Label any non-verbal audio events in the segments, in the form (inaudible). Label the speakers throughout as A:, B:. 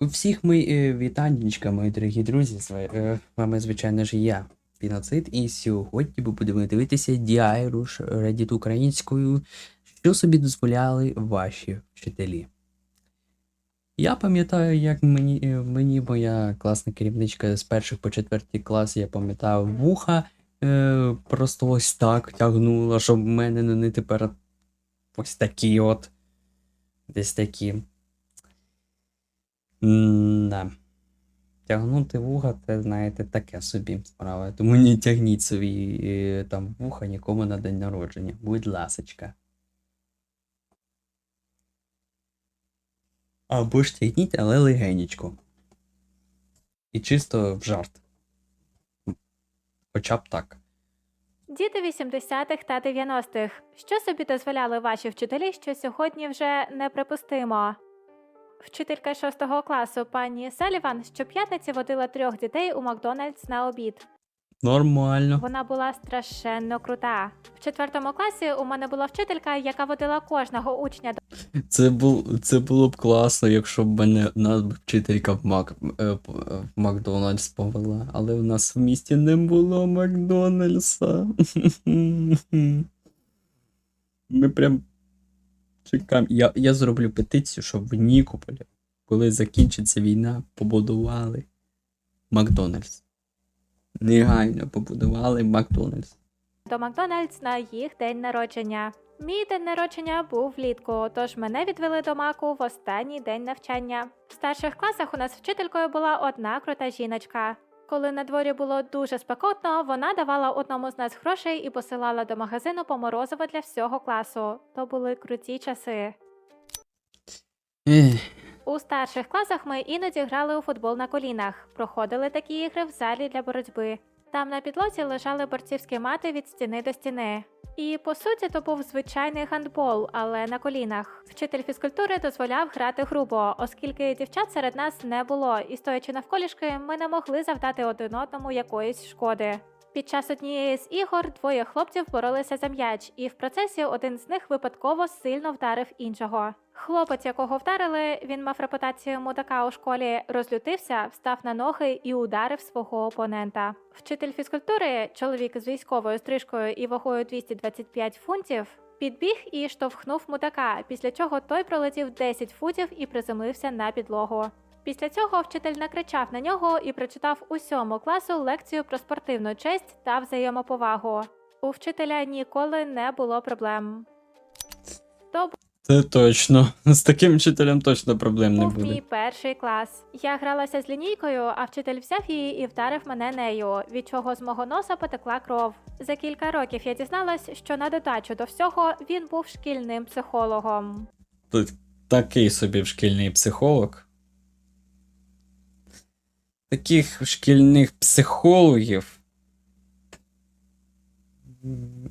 A: Всіх мої вітаннячка, мої дорогі друзі. З е, вами, звичайно ж, я, Піноцид, і сьогодні ми будемо дивитися Діайруш Reddit українською, що собі дозволяли ваші вчителі. Я пам'ятаю, як мені, е, мені моя класна керівничка з перших по четвертий клас, я пам'ятаю, вуха е, просто ось так тягнула, щоб в мене вони тепер ось такі от. Десь такі. Да. Тягнути вуха, це, знаєте, таке собі справа. Тому не тягніть собі е, там вуха нікому на день народження. Будь ласочка. Або ж тягніть, але легенечко. І чисто в жарт. Хоча б так.
B: Діти 80-х та 90-х. Що собі дозволяли ваші вчителі, що сьогодні вже неприпустимо? Вчителька 6 класу пані Саліван щоп'ятниці водила трьох дітей у Макдональдс на обід.
A: Нормально.
B: Вона була страшенно крута. В четвертому класі у мене була вчителька, яка водила кожного учня до
A: Це, бул, це було б класно, якщо б мене нас б вчителька в, Мак, е, п- е, в Макдональдс повела, але в нас в місті не було Макдональдса. (laughs) Ми прям чекаємо. Я, я зроблю петицію, щоб в Нікополі, коли закінчиться війна, побудували Макдональдс. Негайно побудували Макдональдс.
B: до Макдональдс на їх день народження. Мій день народження був влітку, тож мене відвели до маку в останній день навчання. В старших класах у нас вчителькою була одна крута жіночка. Коли на дворі було дуже спекотно, вона давала одному з нас грошей і посилала до магазину по морозиво для всього класу. То були круті часи. У старших класах ми іноді грали у футбол на колінах, проходили такі ігри в залі для боротьби. Там на підлозі лежали борцівські мати від стіни до стіни. І по суті, то був звичайний гандбол, але на колінах. Вчитель фізкультури дозволяв грати грубо, оскільки дівчат серед нас не було, і стоячи навколішки, ми не могли завдати один одному якоїсь шкоди. Під час однієї з ігор двоє хлопців боролися за м'яч, і в процесі один з них випадково сильно вдарив іншого. Хлопець, якого вдарили, він мав репутацію мудака у школі, розлютився, встав на ноги і ударив свого опонента. Вчитель фізкультури, чоловік з військовою стрижкою і вагою 225 фунтів, підбіг і штовхнув мудака, після чого той пролетів 10 футів і приземлився на підлогу. Після цього вчитель накричав на нього і прочитав усьому класу лекцію про спортивну честь та взаємоповагу. У вчителя ніколи не було проблем. То
A: Це точно. (laughs) З таким вчителем точно проблем не
B: був мій перший клас. Я гралася з лінійкою, а вчитель взяв її і вдарив мене нею, від чого з мого носа потекла кров. За кілька років я дізналась, що на додачу до всього він був шкільним психологом.
A: Тут такий собі шкільний психолог. Таких шкільних психологів.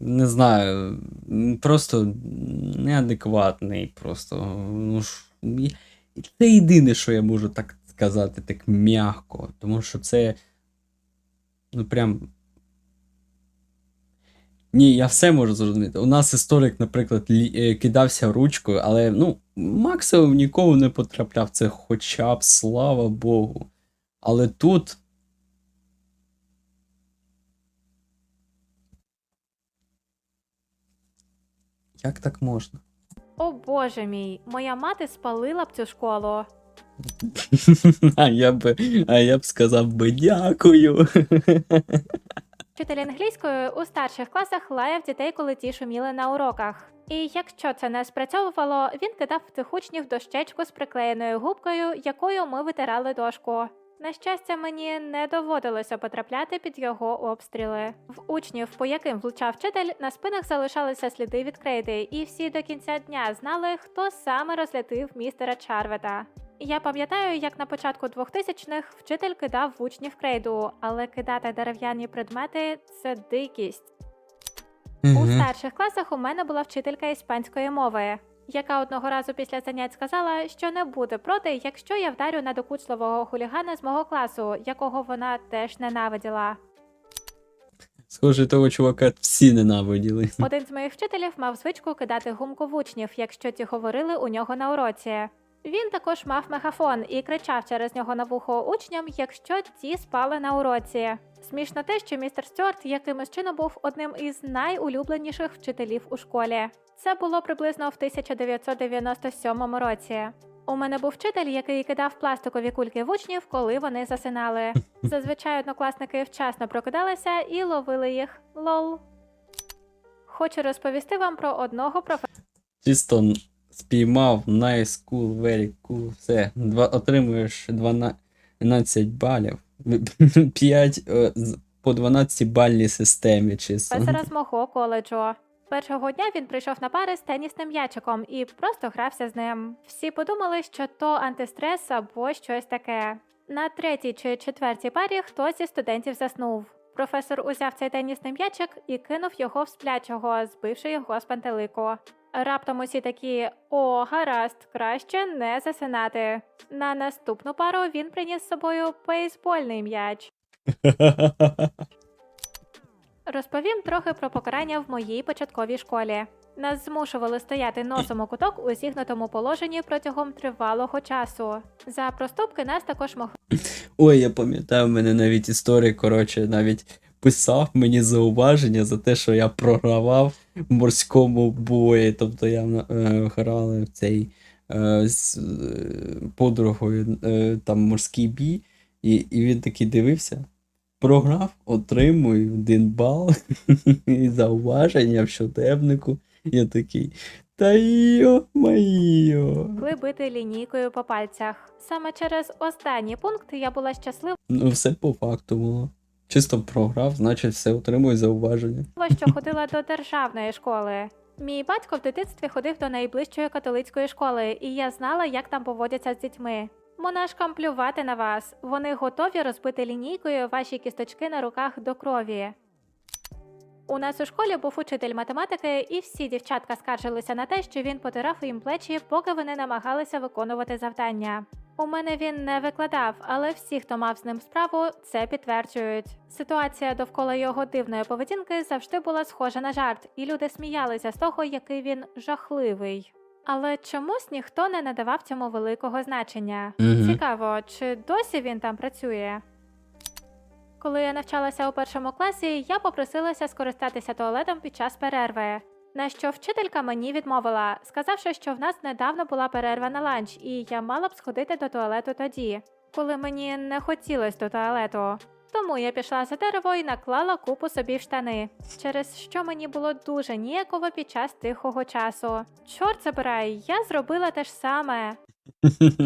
A: Не знаю, просто неадекватний. Просто. Ну, це єдине, що я можу так сказати, так м'яко. Тому що це. Ну, прям. Ні, я все можу зрозуміти. У нас історик, наприклад, е, кидався ручкою, але ну, максимум ніколи не потрапляв. Це хоча б слава Богу. Але тут. Як так можна?
B: О боже мій, моя мати спалила б цю школу. (laughs)
A: А я б, а я б сказав би дякую.
B: Вчитель англійської у старших класах лаяв дітей, коли ті шуміли на уроках. І якщо це не спрацьовувало, він кидав в цих учнів дощечку з приклеєною губкою, якою ми витирали дошку. На щастя, мені не доводилося потрапляти під його обстріли. В учнів, по яким влучав вчитель, на спинах залишалися сліди від крейди, і всі до кінця дня знали, хто саме розлятив містера Чарвета. Я пам'ятаю, як на початку 2000-х вчитель кидав в учнів крейду, але кидати дерев'яні предмети це дикість. У старших класах у мене була вчителька іспанської мови, яка одного разу після занять сказала, що не буде проти, якщо я вдарю надокучливого хулігана з мого класу, якого вона теж ненавиділа.
A: Схоже, того чувака всі ненавиділи.
B: Один з моїх вчителів мав звичку кидати гумку в учнів, якщо ті говорили у нього на уроці. Він також мав мегафон і кричав через нього на вухо учням, якщо ті спали на уроці. Смішно те, що містер Стюарт якимось чином був одним із найулюбленіших вчителів у школі. Це було приблизно в 1997 році. У мене був вчитель, який кидав пластикові кульки в учнів, коли вони засинали. (laughs) Зазвичай однокласники вчасно прокидалися і ловили їх. Лол. Хочу розповісти вам про одного професора.
A: Чисто спіймав nice, cool, very cool, все. Два, отримуєш 12 балів. (laughs) 5 по 12 бальній системі чисто.
B: професора з мого коледжу. Першого дня він прийшов на пари з тенісним м'ячиком і просто грався з ним. Всі подумали, що то антистрес або щось таке. На третій чи четвертій парі хтось зі студентів заснув. Професор узяв цей тенісний м'ячик і кинув його в сплячого, збивши його з пантелику. Раптом усі такі: о, гаразд, краще не засинати. На наступну пару він приніс з собою бейсбольний м'яч. (laughs) Розповім трохи про покарання в моїй початковій школі. Нас змушували стояти носом у куток у зігнутому положенні протягом тривалого часу. За проступки нас також могли
A: Ой, я пам'ятаю, в мене навіть історик, коротше, навіть писав мені зауваження за те, що я програвав в морському бої. Тобто я е, грали в цей е, з е, подругою е, там морський бій, і, і він такий дивився. Програв, отримую один бал (laughs) і зауваження в щоденнику. Я такий. Та йо-майо.
B: бити лінійкою по пальцях. Саме через останній пункт я була щаслива,
A: Ну, все по факту було. Чисто програв, значить все отримую зауваження.
B: що (laughs) ходила до державної школи. Мій батько в дитинстві ходив до найближчої католицької школи, і я знала, як там поводяться з дітьми. Монашкам плювати на вас. Вони готові розбити лінійкою ваші кісточки на руках до крові. У нас у школі був учитель математики, і всі дівчатка скаржилися на те, що він потирав їм плечі, поки вони намагалися виконувати завдання. У мене він не викладав, але всі, хто мав з ним справу, це підтверджують. Ситуація довкола його дивної поведінки завжди була схожа на жарт, і люди сміялися з того, який він жахливий. Але чомусь ніхто не надавав цьому великого значення.
A: Мгм.
B: Цікаво, чи досі він там працює? Коли я навчалася у першому класі, я попросилася скористатися туалетом під час перерви. На що вчителька мені відмовила, сказавши, що в нас недавно була перерва на ланч, і я мала б сходити до туалету тоді, коли мені не хотілося до туалету. Тому я пішла за дерево і наклала купу собі в штани, через що мені було дуже ніяково під час тихого часу. Чорт забирай, я зробила те ж саме. (laughs)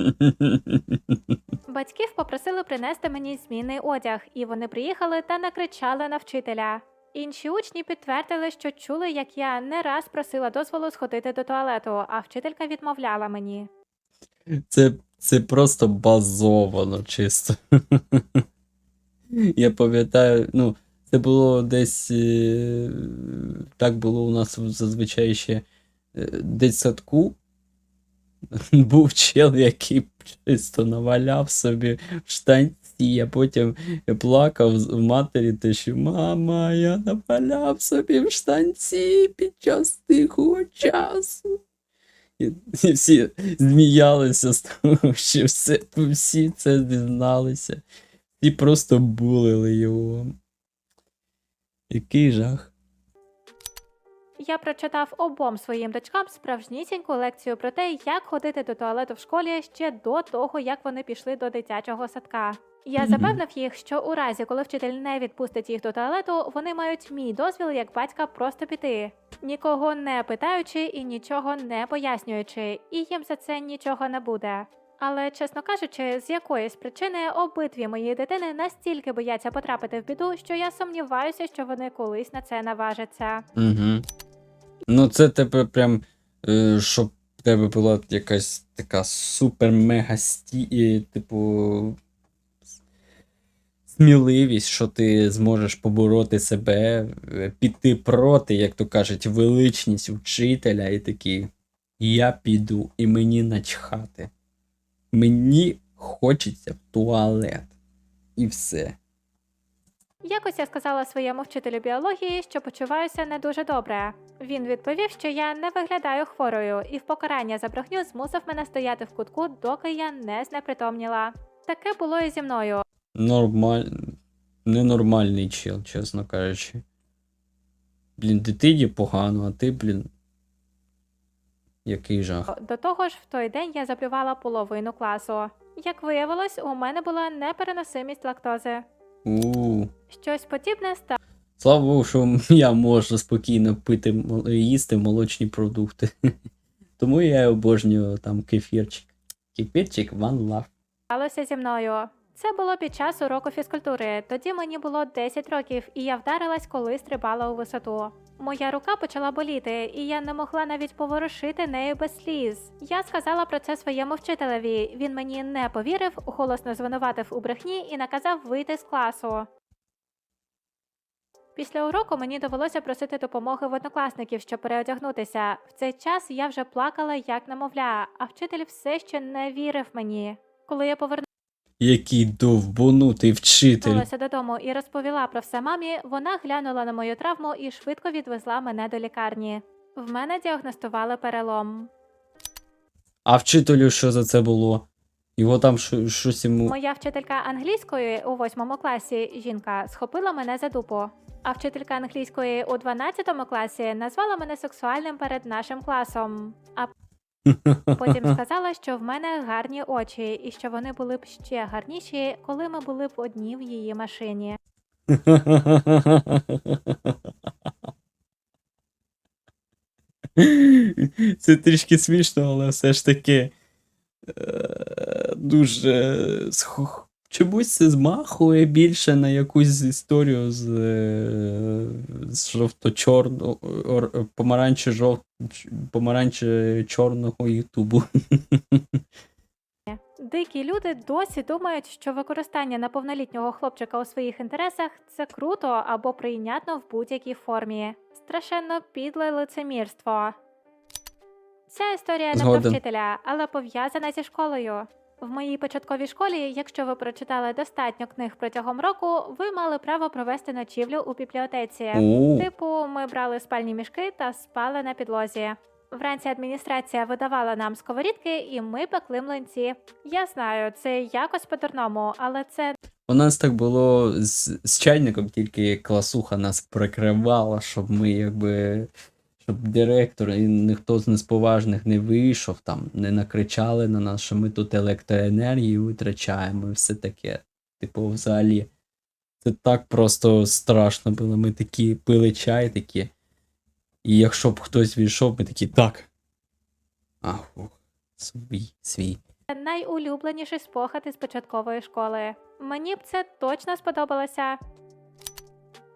B: Батьків попросили принести мені змінний одяг, і вони приїхали та накричали на вчителя. Інші учні підтвердили, що чули, як я не раз просила дозволу сходити до туалету, а вчителька відмовляла мені.
A: Це, це просто базовано чисто. (laughs) Я пам'ятаю, ну, це було десь. е, Так було у нас зазвичай ще е, десь в садку. (laughs) Був чел, який чисто наваляв собі в штанці, а потім плакав в матері, те, що мама, я наваляв собі в штанці під час тихого часу. І, і всі зміялися з того, що все, всі це дізналися. І просто булили його. Який жах.
B: Я прочитав обом своїм дочкам справжнісіньку лекцію про те, як ходити до туалету в школі ще до того, як вони пішли до дитячого садка. Я запевнив їх, що у разі, коли вчитель не відпустить їх до туалету, вони мають мій дозвіл як батька просто піти, нікого не питаючи і нічого не пояснюючи, і їм за це нічого не буде. Але, чесно кажучи, з якоїсь причини обидві мої дитини настільки бояться потрапити в біду, що я сумніваюся, що вони колись на це наважаться.
A: Угу. Ну, це тебе прям, е, щоб в тебе була якась така супер-мега сті, типу. Сміливість, що ти зможеш побороти себе, е, піти проти, як то кажуть, величність вчителя, і такий. Я піду, і мені начхати. Мені хочеться в туалет. І все.
B: Якось я сказала своєму вчителю біології, що почуваюся не дуже добре. Він відповів, що я не виглядаю хворою, і в покарання за брехню змусив мене стояти в кутку, доки я не знепритомніла. Таке було і зі мною.
A: Нормаль... Ненормальний чел, чесно кажучи. Блін, дитині погано, а ти, блін. Який жах.
B: До того ж, в той день я заплювала половину класу. Як виявилось, у мене була непереносимість лактози.
A: у
B: Щось подібне
A: Слава Богу, що я можу спокійно пити, їсти молочні продукти. (laughs) Тому я обожнюю там кефірчик. Кефірчик one love.
B: сталося зі мною. Це було під час уроку фізкультури. Тоді мені було 10 років, і я вдарилась, коли стрибала у висоту. Моя рука почала боліти, і я не могла навіть поворушити нею без сліз. Я сказала про це своєму вчителеві. Він мені не повірив, голосно звинуватив у брехні і наказав вийти з класу. Після уроку мені довелося просити допомоги в однокласників, щоб переодягнутися. В цей час я вже плакала як немовля, а вчитель все ще не вірив мені. Коли я повернулася
A: Який довбонутий вчитель.
B: Повернулася додому і розповіла про все мамі. Вона глянула на мою травму і швидко відвезла мене до лікарні. В мене діагностували перелом.
A: А вчителю що за це було? Його там щось йому.
B: Моя вчителька англійської у восьмому класі жінка схопила мене за дупу. А вчителька англійської у 12 класі назвала мене сексуальним перед нашим класом. А потім сказала, що в мене гарні очі, і що вони були б ще гарніші, коли ми були б одні в її машині.
A: Це трішки смішно, але все ж таки е, дуже чомусь це змахує більше на якусь історію з, е, з жовто-чорного помаранче жов помаранче чорного Ютубу.
B: Дикі люди досі думають, що використання неповнолітнього хлопчика у своїх інтересах це круто або прийнятно в будь-якій формі. Страшенно підле лицемірство. Ця історія не про вчителя, але пов'язана зі школою. В моїй початковій школі, якщо ви прочитали достатньо книг протягом року, ви мали право провести ночівлю у бібліотеці. Типу, ми брали спальні мішки та спали на підлозі. Вранці адміністрація видавала нам сковорідки, і ми пекли млинці. Я знаю, це якось по-дурному, але це
A: У нас так було з, з чайником, тільки класуха нас прикривала, щоб ми якби. Щоб директор і ніхто з несповажних не вийшов, там, не накричали на нас, що ми тут електроенергію витрачаємо і все таке. Типу, взагалі. Це так просто страшно було. Ми такі пили чай такі. І якщо б хтось війшов, ми такі так. А, свій, свій.
B: найулюбленіший спогад із початкової школи. Мені б це точно сподобалося.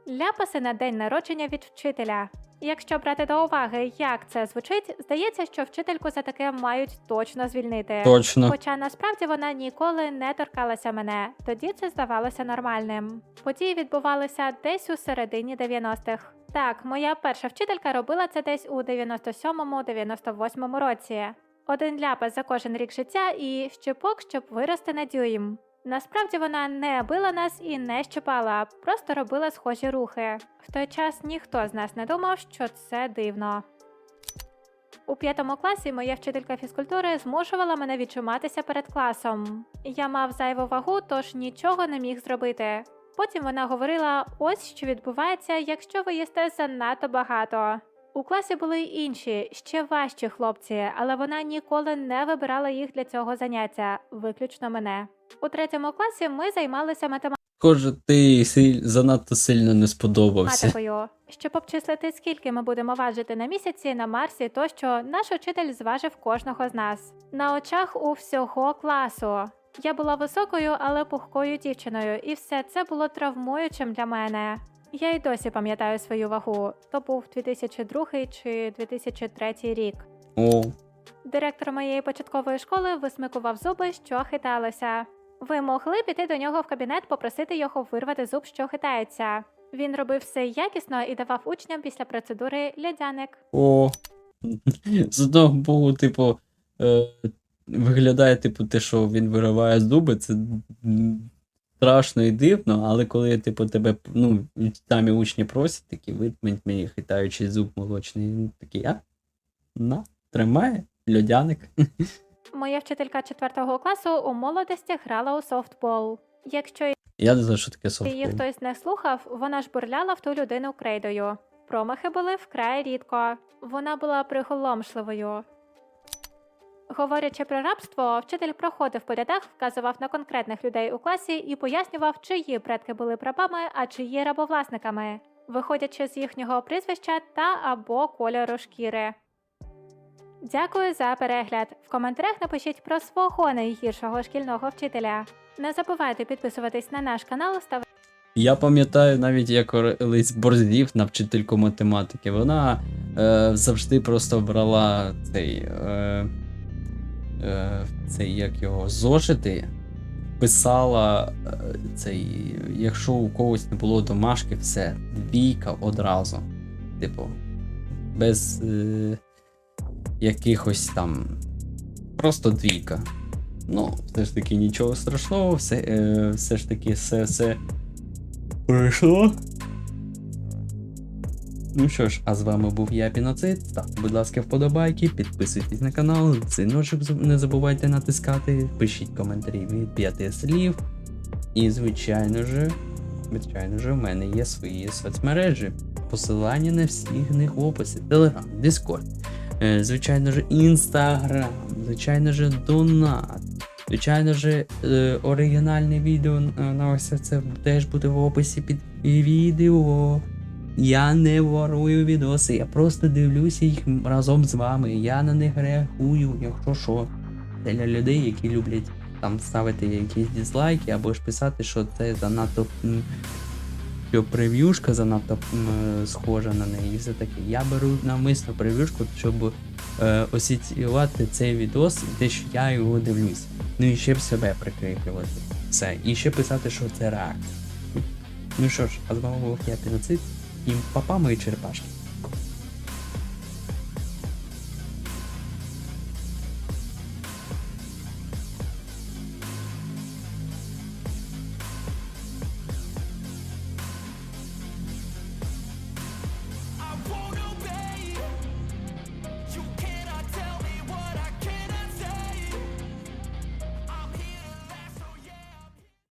B: Ляпаси на день народження від вчителя. Якщо брати до уваги, як це звучить, здається, що вчительку за таке мають точно звільнити.
A: Точно.
B: Хоча насправді вона ніколи не торкалася мене, тоді це здавалося нормальним. Події відбувалися десь у середині 90-х. Так, моя перша вчителька робила це десь у 97-98 році. Один ляпас за кожен рік життя і щепок, щоб вирости на дюйм. Насправді вона не била нас і не щипала, просто робила схожі рухи. В той час ніхто з нас не думав, що це дивно. У п'ятому класі моя вчителька фізкультури змушувала мене відчуматися перед класом. Я мав зайву вагу, тож нічого не міг зробити. Потім вона говорила: ось що відбувається, якщо ви їсте занадто багато. У класі були й інші, ще важчі хлопці, але вона ніколи не вибирала їх для цього заняття, виключно мене. У третьому класі ми займалися математикою.
A: Схоже, ти силь... занадто сильно не сподобався.
B: математикою. Щоб обчислити, скільки ми будемо важити на місяці, на Марсі, тощо наш учитель зважив кожного з нас на очах у всього класу. Я була високою, але пухкою дівчиною, і все це було травмуючим для мене. Я й досі пам'ятаю свою вагу. То був 2002 чи 2003 рік.
A: О,
B: Директор моєї початкової школи висмикував зуби, що хиталися. Ви могли піти до нього в кабінет, попросити його вирвати зуб, що хитається. Він робив все якісно і давав учням після процедури лядяник.
A: о. З одного боку, типу, е, виглядає, типу, те, що він вириває зуби, це страшно і дивно, але коли типу тебе ну, там і учні просять, такі витмить мені хитаючи зуб молочний, такий, а? На, тримає, льодяник. (laughs)
B: Моя вчителька 4 класу у молодості грала у софтбол. Якщо
A: Я не знаю, що таке
B: її хтось не слухав, вона ж бурляла в ту людину крейдою. Промахи були вкрай рідко. Вона була приголомшливою. Говорячи про рабство, вчитель проходив по рядах, вказував на конкретних людей у класі і пояснював, чиї предки були рабами, а чиї рабовласниками, виходячи з їхнього прізвища та або кольору шкіри. Дякую за перегляд. В коментарях напишіть про свого найгіршого шкільного вчителя. Не забувайте підписуватись на наш канал, ставити
A: Я пам'ятаю навіть, як колись борзів на вчительку математики. Вона е, завжди просто брала цей, е, цей як його, зошити, писала е, цей, якщо у когось не було домашки, все, двійка одразу. Типу, без е, якихось там. Просто двійка. Ну, все ж таки нічого страшного, все, е, все ж таки все, все пройшло. Ну що ж, а з вами був я Піноцид. Ставте, будь ласка, вподобайки, підписуйтесь на канал, дзвіночок не забувайте натискати, пишіть коментарі від п'яти слів. І, звичайно ж, звичайно ж, в мене є свої соцмережі. Посилання на всіх них в описі. Телеграм, Дискорд, е, звичайно ж, Інстаграм, звичайно ж, Донат. Звичайно ж, е, оригінальне відео е, на ось це теж буде в описі під відео. Я не ворую відоси, я просто дивлюся їх разом з вами. Я на них реагую, якщо що. Це для людей, які люблять там ставити якісь дизлайки або ж писати, що це занадто що прев'юшка занадто схожа на неї. І все таке. Я беру навмисно прев'юшку, щоб е, освітлювати цей відос, те, що я його дивлюсь. Ну і ще б себе прикріплювати. Все. І ще писати, що це реакція. Ну що ж, а з вами був я Піноцид. І папа і черепашки.